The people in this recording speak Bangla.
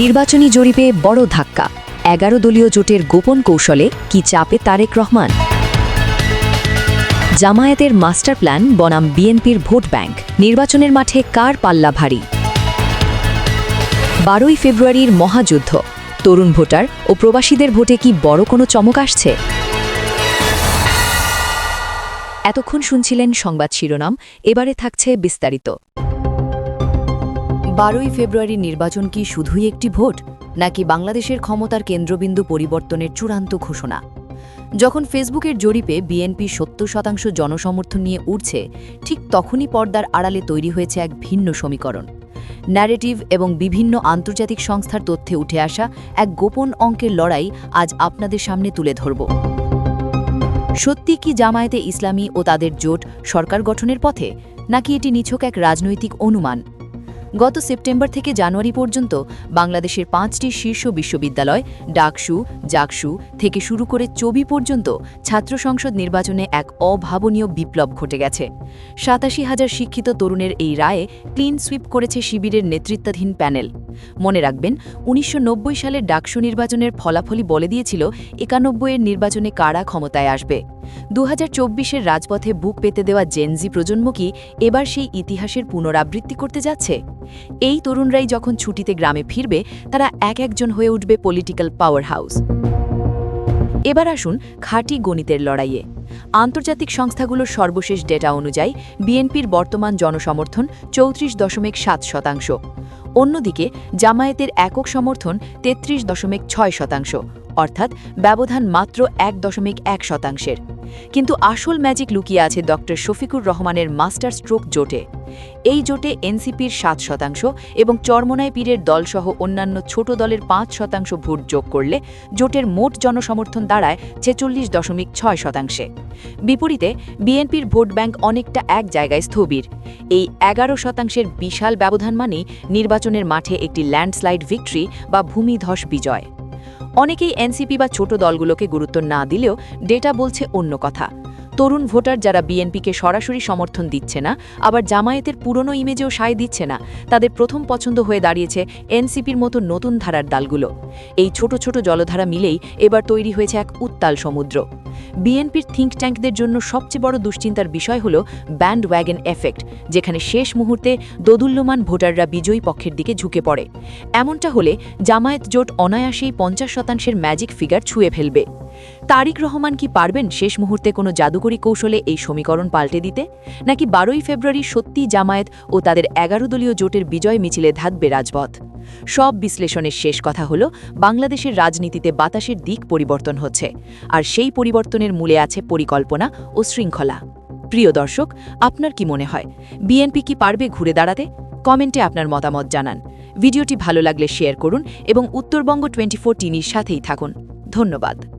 নির্বাচনী জরিপে বড় ধাক্কা। এগারো দলীয় জোটের গোপন কৌশলে কি চাপে তারেক রহমান? জামায়াতের মাস্টার প্ল্যান, বনাম বিএনপির ভোট ব্যাংক। নির্বাচনের মাঠে কার পাল্লা ভারী? বারোই ফেব্রুয়ারির মহাযুদ্ধ। তরুণ ভোটার ও প্রবাসীদের ভোটে কি বড় কোনো চমক আসছে? এতক্ষণ শুনছিলেন সংবাদ শিরোনাম, এবারে থাকছে বিস্তারিত। বারোই ফেব্রুয়ারির নির্বাচন কি শুধুই একটি ভোট, নাকি বাংলাদেশের ক্ষমতার কেন্দ্রবিন্দু পরিবর্তনের চূড়ান্ত ঘোষণা? যখন ফেসবুকের জরিপে বিএনপি সত্তর শতাংশ জনসমর্থন নিয়ে উঠছে ঠিক তখনই পর্দার আড়ালে তৈরি হয়েছে এক ভিন্ন সমীকরণ। ন্যারেটিভ এবং বিভিন্ন আন্তর্জাতিক সংস্থার তথ্যে উঠে আসা এক গোপন অঙ্কের লড়াই আজ আপনাদের সামনে তুলে ধরব। সত্যি কি জামায়াতে ইসলামী ও তাদের জোট সরকার গঠনের পথে, নাকি এটি নিছক এক রাজনৈতিক অনুমান? গত সেপ্টেম্বর থেকে জানুয়ারি পর্যন্ত বাংলাদেশের পাঁচটি শীর্ষ বিশ্ববিদ্যালয়, ডাকসু, জাকসু থেকে শুরু করে চবি পর্যন্ত ছাত্র সংসদ নির্বাচনে এক অভাবনীয় বিপ্লব ঘটে গেছে। সাতাশি হাজার শিক্ষিত তরুণের এই রায়ে ক্লিন সুইপ করেছে শিবিরের নেতৃত্বাধীন প্যানেল। মনে রাখবেন, উনিশশো নব্বই সালের ডাকসু নির্বাচনের ফলাফলই বলে দিয়েছিল একানব্বইয়ের নির্বাচনে কারা ক্ষমতায় আসবে। দু হাজার রাজপথে বুক পেতে দেওয়া জেনজি প্রজন্ম কি এবার সেই ইতিহাসের পুনরাবৃত্তি করতে যাচ্ছে। এই তরুণরাই যখন ছুটিতে গ্রামে ফিরবে, তারা এক একজন হয়ে উঠবে পলিটিক্যাল পাওয়ার হাউস এবার আসুন খাঁটি গণিতের লড়াইয়ে। আন্তর্জাতিক সংস্থাগুলোর সর্বশেষ ডেটা অনুযায়ী, বিএনপির বর্তমান জনসমর্থন চৌত্রিশ দশমিক সাত শতাংশ। অন্যদিকে, জামায়াতের একক সমর্থন তেত্রিশ দশমিক ছয় শতাংশ, অর্থাৎ ব্যবধান মাত্র এক দশমিক এক শতাংশের। কিন্তু আসল ম্যাজিক লুকিয়ে আছে ড. শফিকুর রহমানের মাস্টার স্ট্রোক জোটে। এই জোটে এনসিপির সাত শতাংশ এবং চরমনায় পীরের দলসহ অন্যান্য ছোট দলের পাঁচ শতাংশ ভোট যোগ করলে জোটের মোট জনসমর্থন দাঁড়ায় ছেচল্লিশ দশমিক ছয় শতাংশে। বিপরীতে, বিএনপির ভোট ব্যাংক অনেকটা এক জায়গায় স্থবির। এই এগারো শতাংশের বিশাল ব্যবধান মানেই নির্বাচনের মাঠে একটি ল্যান্ডস্লাইড ভিক্টরি বা ভূমিধস বিজয়। অনেকেই এনসিপি বা ছোট দলগুলোকে গুরুত্ব না দিলেও ডেটা বলছে অন্য কথা। তরুণ ভোটার যারা বিএনপিকে সরাসরি সমর্থন দিচ্ছে না, আবার জামায়াতের পুরনো ইমেজেও সায় দিচ্ছে না, তাদের প্রথম পছন্দ হয়ে দাঁড়িয়েছে এনসিপির মতো নতুন ধারার দালগুলো। এই ছোট ছোট জলধারা মিলেই এবার তৈরি হয়েছে এক উত্তাল সমুদ্র। বিএনপির থিঙ্ক ট্যাঙ্কদের জন্য সবচেয়ে বড় দুশ্চিন্তার বিষয় হল ব্যান্ড ওয়াগন এফেক্ট, যেখানে শেষ মুহূর্তে দোদুল্যমান ভোটাররা বিজয়ী পক্ষের দিকে ঝুঁকে পড়ে। এমনটা হলে জামায়াত জোট অনায়াসেই পঞ্চাশ শতাংশের ম্যাজিক ফিগার ছুঁয়ে ফেলবে। তারিক রহমান কি পারবেন শেষ মুহূর্তে কোনো জাদুকরী কৌশলে এই সমীকরণ পাল্টে দিতে? নাকি বারোই ফেব্রুয়ারি সত্যি জামায়াত ও তাদের এগারো দলীয় জোটের বিজয় মিছিলে ধাতবে রাজপথ? সব বিশ্লেষণের শেষ কথা হল, বাংলাদেশের রাজনীতিতে বাতাসের দিক পরিবর্তন হচ্ছে। আর সেই পরিবর্তনের মূলে আছে পরিকল্পনা ও শৃঙ্খলা। প্রিয় দর্শক, আপনার কি মনে হয়? বিএনপি কি পারবে ঘুরে দাঁড়াতে? কমেন্টে আপনার মতামত জানান। ভিডিওটি ভালো লাগলে শেয়ার করুন এবং উত্তরবঙ্গ টোয়েন্টি ফোর টিনির সাথেই থাকুন। ধন্যবাদ।